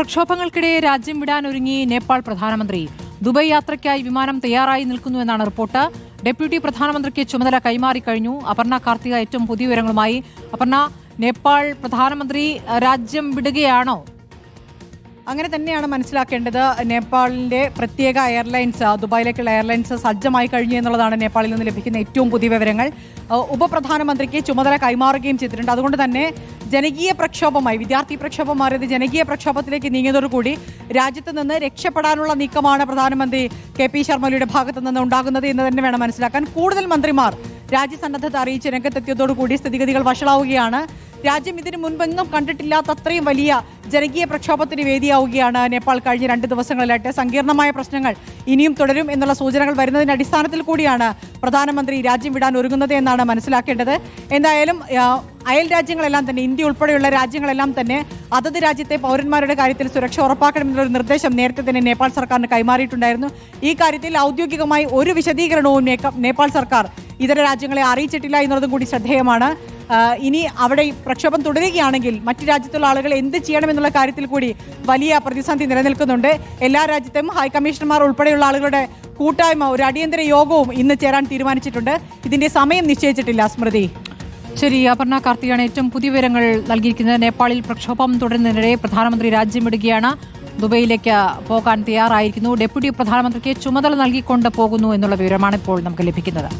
പ്രക്ഷോഭങ്ങൾക്കിടെ രാജ്യം വിടാൻ ഒരുങ്ങി നേപ്പാൾ പ്രധാനമന്ത്രി. ദുബൈ യാത്രയ്ക്കായി വിമാനം തയ്യാറായി നിൽക്കുന്നുവെന്നാണ് റിപ്പോർട്ട്. ഡെപ്യൂട്ടി പ്രധാനമന്ത്രിക്ക് ചുമതല കൈമാറിക്കഴിഞ്ഞു അപർണ കാർത്തിക ഏറ്റവും പുതിയ വിവരങ്ങളുമായി. അപർണ നേപ്പാൾ പ്രധാനമന്ത്രി രാജ്യം വിടുകയാണോ? അങ്ങനെ തന്നെയാണ് മനസ്സിലാക്കേണ്ടത്. നേപ്പാളിന്റെ പ്രത്യേക എയർലൈൻസ് ദുബായിലേക്കുള്ള എയർലൈൻസ് സജ്ജമായി കഴിഞ്ഞു എന്നുള്ളതാണ് നേപ്പാളിൽ നിന്ന് ലഭിക്കുന്ന ഏറ്റവും പുതിയ വിവരങ്ങൾ. ഉപപ്രധാനമന്ത്രിക്ക് ചുമതല കൈമാറുകയും ചെയ്തിട്ടുണ്ട്. അതുകൊണ്ട് തന്നെ ജനകീയ പ്രക്ഷോഭമായി വിദ്യാർത്ഥി പ്രക്ഷോഭം മാറിയത് ജനകീയ പ്രക്ഷോഭത്തിലേക്ക് നീങ്ങിയതോടുകൂടി രാജ്യത്ത് നിന്ന് രക്ഷപ്പെടാനുള്ള നീക്കമാണ് പ്രധാനമന്ത്രി കെ പി ശർമ്മയുടെ ഭാഗത്തു നിന്ന് ഉണ്ടാകുന്നത് എന്ന് തന്നെ വേണം മനസ്സിലാക്കാൻ. കൂടുതൽ മന്ത്രിമാർ രാജ്യസന്നദ്ധത അറിയിച്ച് രംഗത്തെത്തിയതോടുകൂടി സ്ഥിതിഗതികൾ വഷളാവുകയാണ്. രാജ്യം ഇതിനു മുൻപെങ്ങും കണ്ടിട്ടില്ലാത്ത അത്രയും വലിയ ജനകീയ പ്രക്ഷോഭത്തിന് വേദിയാവുകയാണ് നേപ്പാൾ കഴിഞ്ഞ രണ്ട് ദിവസങ്ങളിലായിട്ട്. സങ്കീർണമായ പ്രശ്നങ്ങൾ ഇനിയും തുടരും എന്നുള്ള സൂചനകൾ വരുന്നതിന്റെ അടിസ്ഥാനത്തിൽ കൂടിയാണ് പ്രധാനമന്ത്രി രാജ്യം വിടാൻ ഒരുങ്ങുന്നത് എന്നാണ് മനസ്സിലാക്കേണ്ടത്. എന്തായാലും അയൽ രാജ്യങ്ങളെല്ലാം തന്നെ ഇന്ത്യ ഉൾപ്പെടെയുള്ള രാജ്യങ്ങളെല്ലാം തന്നെ അതത് രാജ്യത്തെ പൗരന്മാരുടെ കാര്യത്തിൽ സുരക്ഷ ഉറപ്പാക്കണമെന്നുള്ള നിർദ്ദേശം നേരത്തെ തന്നെ നേപ്പാൾ സർക്കാരിന് കൈമാറിയിട്ടുണ്ടായിരുന്നു. ഈ കാര്യത്തിൽ ഔദ്യോഗികമായി ഒരു വിശദീകരണവും നേപ്പാൾ സർക്കാർ ഇതര രാജ്യങ്ങളെ അറിയിച്ചിട്ടില്ല എന്നുള്ളതും കൂടി ശ്രദ്ധേയമാണ്. ഇനി അവിടെ പ്രക്ഷോഭം തുടരുകയാണെങ്കിൽ മറ്റു രാജ്യത്തുള്ള ആളുകൾ എന്ത് ചെയ്യണമെന്നുള്ള കാര്യത്തിൽ കൂടി വലിയ പ്രതിസന്ധി നിലനിൽക്കുന്നുണ്ട്. എല്ലാ രാജ്യത്തും ഹൈക്കമ്മീഷണർമാർ ഉൾപ്പെടെയുള്ള ആളുകളുടെ കൂട്ടായ്മ ഒരു അടിയന്തര യോഗവും ഇന്ന് ചേരാൻ തീരുമാനിച്ചിട്ടുണ്ട്. ഇതിന്റെ സമയം നിശ്ചയിച്ചിട്ടില്ല സ്മൃതി. ശരി അപർണ കാർത്തിയാണ് ഏറ്റവും പുതിയ വിവരങ്ങൾ നൽകിയിരിക്കുന്നത്. നേപ്പാളിൽ പ്രക്ഷോഭം തുടരുന്നതിനിടെ പ്രധാനമന്ത്രി രാജ്യം വിടുകയാണ്. ദുബൈയിലേക്ക് പോകാൻ തയ്യാറായിരിക്കുന്നു. ഡെപ്യൂട്ടി പ്രധാനമന്ത്രിക്ക് ചുമതല നൽകിക്കൊണ്ട് പോകുന്നു എന്നുള്ള വിവരമാണ് ഇപ്പോൾ നമുക്ക് ലഭിക്കുന്നത്.